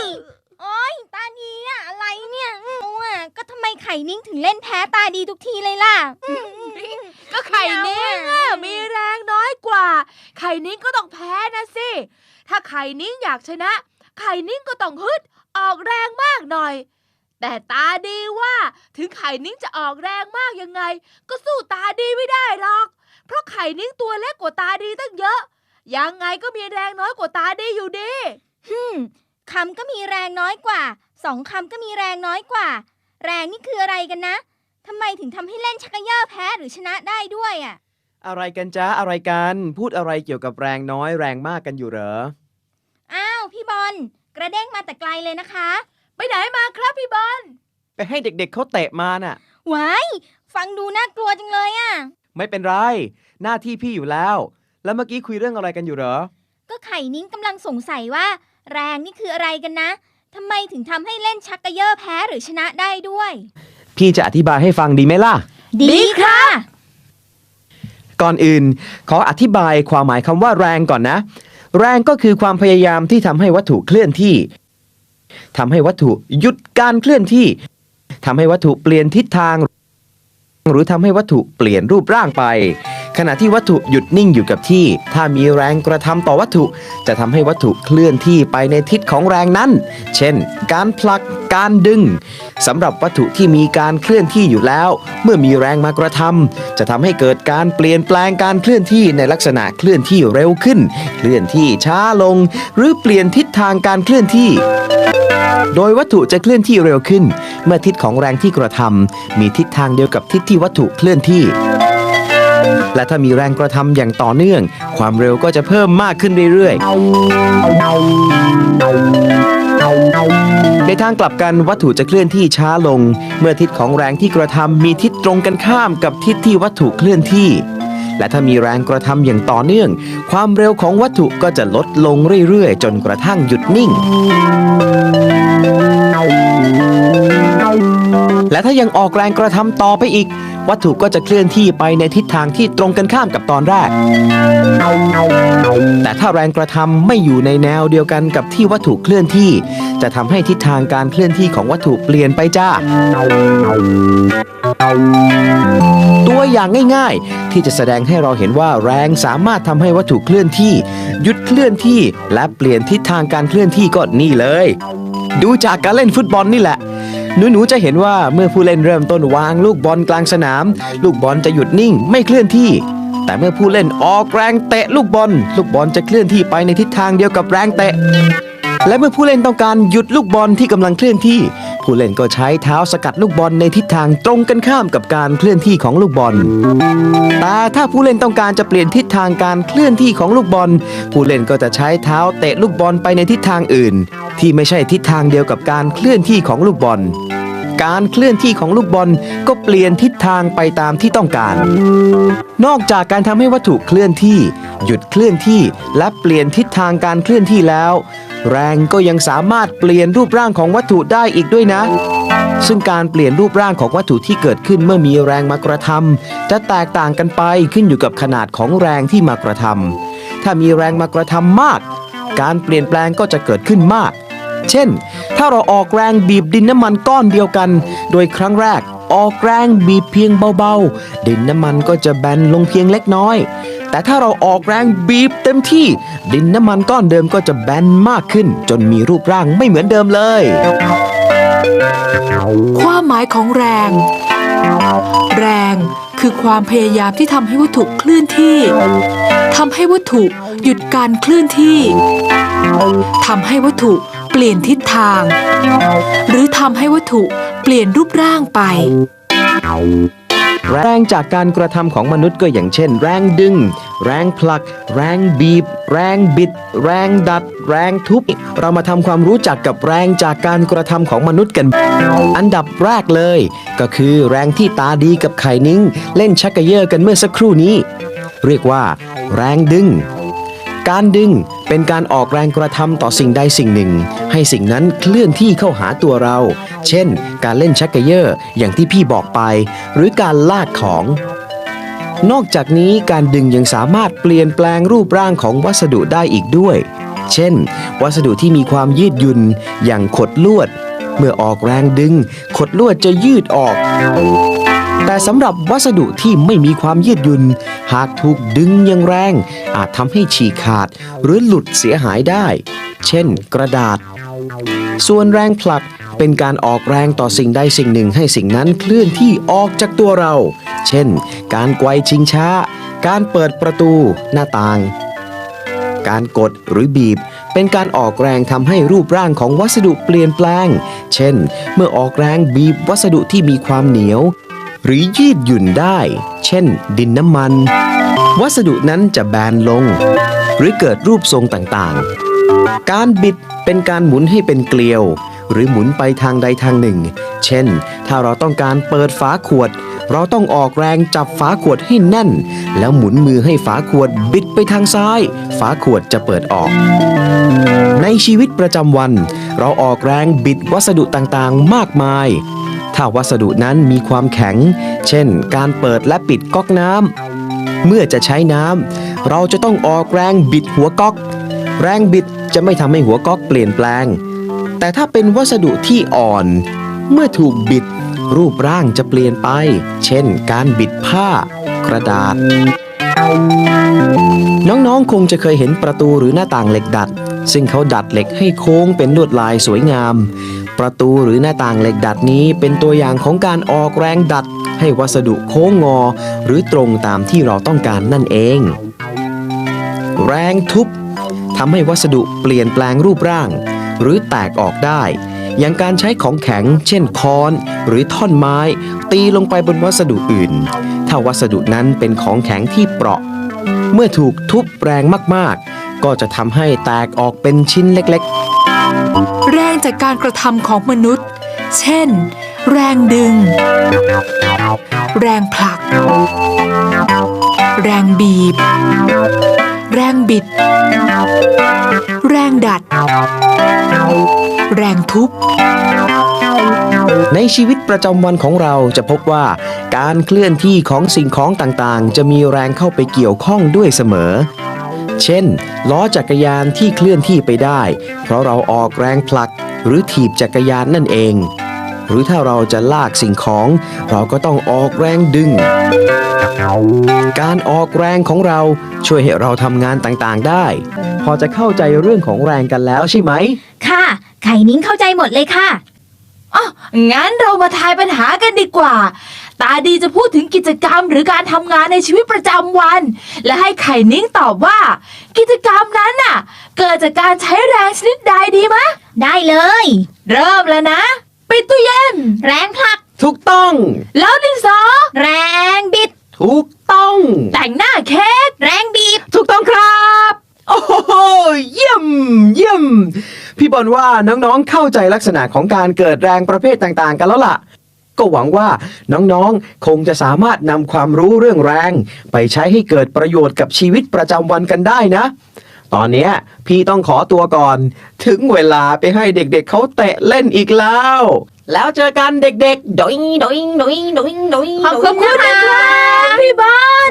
ยโอ้ยตาดีอะอะไรเนี่ยอืมเอาอะก็ทำไมไข่นิ่งถึงเล่นแพ้ตาดีทุกทีเลยล่ะอืมอืมอืม ก็ไข่นิ้งอะ มีแรงน้อยกว่า ไข่นิ้งก็ต้องแพ้นะสิ ถ้าไข่นิ้งอยากชนะ ไข่นิ้งก็ต้องฮึดออกแรงมากหน่อย แต่ตาดีว่า ถึงไข่นิ้งจะออกแรงมากยังไง ก็สู้ตาดีไม่ได้หรอก เพราะไข่นิ้งตัวเล็กกว่าตาดีตั้งเยอะ ยังไงก็มีแรงน้อยกว่าตาดีอยู่ดี อืม คำก็มีแรงน้อยกว่าสองคำก็มีแรงน้อยกว่า แรงนี่คืออะไรกันนะทำไมถึงทำให้เล่นชักกระเยอะแพ้หรือชนะได้ด้วยอะอะไรกันจ๊ะอะไรกัน พูดอะไรเกี่ยวกับแรงน้อยแรงมากกันอยู่เหรอ อ้าวพี่บอลกระเด้งมาแต่ไกลเลยนะคะ ไปไหนมาครับพี่บอลไปให้เด็กๆเขาเตะมาน่ะว้ายฟังดูน่ากลัวจังเลยอะไม่เป็นไร หน้าที่พี่อยู่แล้ว แล้วเมื่อกี้คุยเรื่องอะไรกันอยู่เหรอ ก็ไข่นิ้งกำลังสงสัยว่า แรงนี่คืออะไรกันนะทำไมถึงทำให้เล่นชักกระเยอะแพ้หรือชนะได้ด้วย พี่จะอธิบายให้ฟังดีไหมล่ะ ดีค่ะ ก่อนอื่น ขออธิบายความหมายคำว่าแรงก่อนนะ แรงก็คือความพยายามที่ทำให้วัตถุเคลื่อนที่ทำให้วัตถุหยุดการเคลื่อนที่ทำให้วัตถุเปลี่ยนทิศทาง หรือทำให้วัตถุเปลี่ยนรูปร่างไป ขณะที่วัตถุหยุดนิ่งอยู่กับที่ ถ้ามีแรงกระทำต่อวัตถุ จะทำให้วัตถุเคลื่อนที่ไปในทิศของแรงนั้น เช่น การผลัก การดึงสำหรับวัตถุที่มีการเคลื่อนที่อยู่แล้ว เมื่อมีแรงมากระทำจะทำให้เกิดการเปลี่ยนแปลงการเคลื่อนที่ในลักษณะเคลื่อนที่เร็วขึ้น เคลื่อนที่ช้าลง หรือเปลี่ยนทิศทางการเคลื่อนที่โดยวัตถุจะเคลื่อนที่เร็วขึ้น เมื่อทิศของแรงที่กระทำมีทิศทางเดียวกับทิศที่วัตถุเคลื่อนที่ และถ้ามีแรงกระทำอย่างต่อเนื่อง ความเร็วก็จะเพิ่มมากขึ้นเรื่อยๆในทางกลับกันวัตถุจะเคลื่อนที่ช้าลง เมื่อทิศของแรงที่กระทำมีทิศตรงกันข้ามกับทิศที่วัตถุเคลื่อนที่ และถ้ามีแรงกระทำอย่างต่อเนื่อง ความเร็วของวัตถุก็จะลดลงเรื่อยๆ จนกระทั่งหยุดนิ่ง และถ้ายังออกแรงกระทำต่อไปอีก วัตถุก็จะเคลื่อนที่ไปในทิศทางที่ตรงกันข้ามกับตอนแรก แต่ถ้าแรงกระทำไม่อยู่ในแนวเดียวกันกับที่วัตถุเคลื่อนที่ จะทำให้ทิศทางการเคลื่อนที่ของวัตถุเปลี่ยนไปจ้า ตัวอย่างง่าย ๆ ที่จะแสดงให้เราเห็นว่าแรงสามารถทำให้วัตถุเคลื่อนที่ หยุดเคลื่อนที่และเปลี่ยนทิศทางการเคลื่อนที่ก็นี่เลย ดูจากการเล่นฟุตบอลนี่แหละ หนูๆจะเห็นว่าเมื่อผู้เล่นเริ่มต้นวางลูกบอลกลางสนาม ลูกบอลจะหยุดนิ่งไม่เคลื่อนที่ แต่เมื่อผู้เล่นออกแรงเตะลูกบอล ลูกบอลจะเคลื่อนที่ไปในทิศทางเดียวกับแรงเตะ และเมื่อผู้เล่นต้องการหยุดลูกบอลที่กำลังเคลื่อนที่ ผู้เล่นก็ใช้เท้าสกัดลูกบอลในทิศทางตรงกันข้ามกับการเคลื่อนที่ของลูกบอล แต่ถ้าผู้เล่นต้องการจะเปลี่ยนทิศทางการเคลื่อนที่ของลูกบอล ผู้เล่นก็จะใช้เท้าเตะลูกบอลไปในทิศทางอื่น ที่ไม่ใช่ทิศทางเดียวกับการเคลื่อนที่ของลูกบอล การเคลื่อนที่ของลูกบอลก็เปลี่ยนทิศทางไปตามที่ต้องการ นอกจากการทำให้วัตถุเคลื่อนที่ หยุดเคลื่อนที่และเปลี่ยนทิศทางการเคลื่อนที่แล้ว แรงก็ยังสามารถเปลี่ยนรูปร่างของวัตถุได้อีกด้วยนะซึ่งการเปลี่ยนรูปร่างของวัตถุที่เกิดขึ้นเมื่อมีแรงมากระทำจะแตกต่างกันไปขึ้นอยู่กับขนาดของแรงที่มากระทำถ้ามีแรงมากระทำมาก การเปลี่ยนแปลงก็จะเกิดขึ้นมาก เช่น ถ้าเราออกแรงบีบดินน้ำมันก้อนเดียวกัน โดยครั้งแรกออกแรงบีบเพียงเบาๆ ดินน้ำมันก็จะแบนลงเพียงเล็กน้อย แต่ถ้าเราออกแรงบีบเต็มที่ ดินน้ำมันก้อนเดิมก็จะแบนมากขึ้น จนมีรูปร่างไม่เหมือนเดิมเลย ความหมายของแรง แรงคือความพยายามที่ทำให้วัตถุเคลื่อนที่ทำให้วัตถุหยุดการเคลื่อนที่ทำให้วัตถุ ลี่ยนทิศทาง หรือทำให้วัตถุเปลี่ยนรูปร่างไป แรงจากการกระทำของมนุษย์ก็อย่างเช่น แรงดึง แรงผลัก แรงบีบ แรงบิด แรงดัด แรงทุบ เรามาทำความรู้จักกับแรงจากการกระทำของมนุษย์กัน อันดับแรกเลย ก็คือแรงที่ตาดีกับไข่นิ้ง เล่นชักกระเยอะกันเมื่อสักครู่นี้ เรียกว่า แรงดึง การดึง เป็นการออกแรงกระทำต่อสิ่งใดสิ่งหนึ่ง ให้สิ่งนั้นเคลื่อนที่เข้าหาตัวเรา เช่น การเล่นชักกระเยอะอย่างที่พี่บอกไป หรือการลากของ นอกจากนี้การดึงยังสามารถเปลี่ยนแปลงรูปร่างของวัสดุได้อีกด้วย เช่น วัสดุที่มีความยืดหยุ่นอย่างขดลวด เมื่อออกแรงดึง ขดลวดจะยืดออก สำหรับวัสดุที่ไม่มีความยืดหยุ่นหากถูกดึงอย่างแรง อาจทำให้ฉีกขาดหรือหลุดเสียหายได้ เช่น กระดาษ ส่วนแรงผลักเป็นการออกแรงต่อสิ่งใดสิ่งหนึ่งให้สิ่งนั้นเคลื่อนที่ออกจากตัวเรา เช่น การไกวชิงช้า การเปิดประตู หน้าต่าง การกดหรือบีบ เป็นการออกแรงทำให้รูปร่างของวัสดุเปลี่ยนแปลง เช่น เมื่อออกแรงบีบวัสดุที่มีความเหนียว หรือยืดหยุ่นได้ เช่น ดินน้ำมัน วัสดุนั้นจะแบนลง หรือเกิดรูปทรงต่างๆ การบิดเป็นการหมุนให้เป็นเกลียว หรือหมุนไปทางใดทางหนึ่ง เช่น ถ้าเราต้องการเปิดฝาขวด เราต้องออกแรงจับฝาขวดให้แน่น แล้วหมุนมือให้ฝาขวดบิดไปทางซ้าย ฝาขวดจะเปิดออกในชีวิตประจำวัน เราออกแรงบิดวัสดุต่างๆ มากมาย ถ้าวัสดุนั้นมีความแข็ง เช่น การเปิดและปิดก๊อกน้ำ เมื่อจะใช้น้ำ เราจะต้องออกแรงบิดหัวก๊อก แรงบิดจะไม่ทำให้หัวก๊อกเปลี่ยนแปลง แต่ถ้าเป็นวัสดุที่อ่อน เมื่อถูกบิด รูปร่างจะเปลี่ยนไป เช่น การบิดผ้า กระดาษ น้องๆคงจะเคยเห็นประตูหรือหน้าต่างเหล็กดัด ซึ่งเขาดัดเหล็กให้โค้งเป็นลวดลายสวยงาม ประตูหรือหน้าต่างเหล็กดัดนี้เป็นตัวอย่างของการออกแรงดัด ให้วัสดุโค้งงอ หรือตรงตามที่เราต้องการนั่นเอง แรงทุบทำให้วัสดุเปลี่ยนแปลงรูปร่าง หรือแตกออกได้ อย่างการใช้ของแข็ง เช่นค้อน หรือท่อนไม้ ตีลงไปบนวัสดุอื่น ถ้าวัสดุนั้นเป็นของแข็งที่เปราะ เมื่อถูกทุบแรงมากๆ ก็จะทำให้แตกออกเป็นชิ้นเล็ก แรงจากการกระทำของมนุษย์ เช่น แรงดึง แรงผลัก แรงบีบ แรงบิด แรงดัด แรงทุบในชีวิตประจำวันของเราจะพบว่า การเคลื่อนที่ของสิ่งของต่างๆ จะมีแรงเข้าไปเกี่ยวข้องด้วยเสมอ เช่น ล้อจักรยานที่เคลื่อนที่ไปได้ เพราะเราออกแรงผลักหรือถีบจักรยานนั่นเอง หรือถ้าเราจะลากสิ่งของ เราก็ต้องออกแรงดึง การออกแรงของเราช่วยให้เราทำงานต่างๆได้ พอจะเข้าใจเรื่องของแรงกันแล้วใช่ไหม ค่ะ ไข่นิ้งเข้าใจหมดเลยค่ะอ๋องั้นเรามาทายปัญหากันดีกว่า ตาดีจะพูดถึงกิจกรรมหรือการทำงานในชีวิตประจำวัน และให้ไข่นิ้งตอบว่า กิจกรรมนั้นน่ะ เกิดจากการใช้แรงชนิดใดดีมะ ได้เลย เริ่มแล้วนะ ปิดตู้เย็น แรงผลัก ถูกต้อง แล้วดินสอแรงบิด ถูกต้อง แต่งหน้าเค้กแรงบีบ ถูกต้องครับ โอ้โหเยี่ยม เยี่ยม พี่บอลว่าน้องๆเข้าใจลักษณะของการเกิดแรงประเภทต่างๆ กันแล้วล่ะ ก็หวังว่าน้องๆ คงจะสามารถนำความรู้เรื่องแรง ไปใช้ให้เกิดประโยชน์กับชีวิตประจำวันกันได้นะ ตอนนี้พี่ต้องขอตัวก่อน ถึงเวลาไปให้เด็กๆเขาเตะเล่นอีกแล้ว แล้วเจอกันเด็กๆดอยดอยดอยดอยดอยขอบคุณนะครับพี่บอล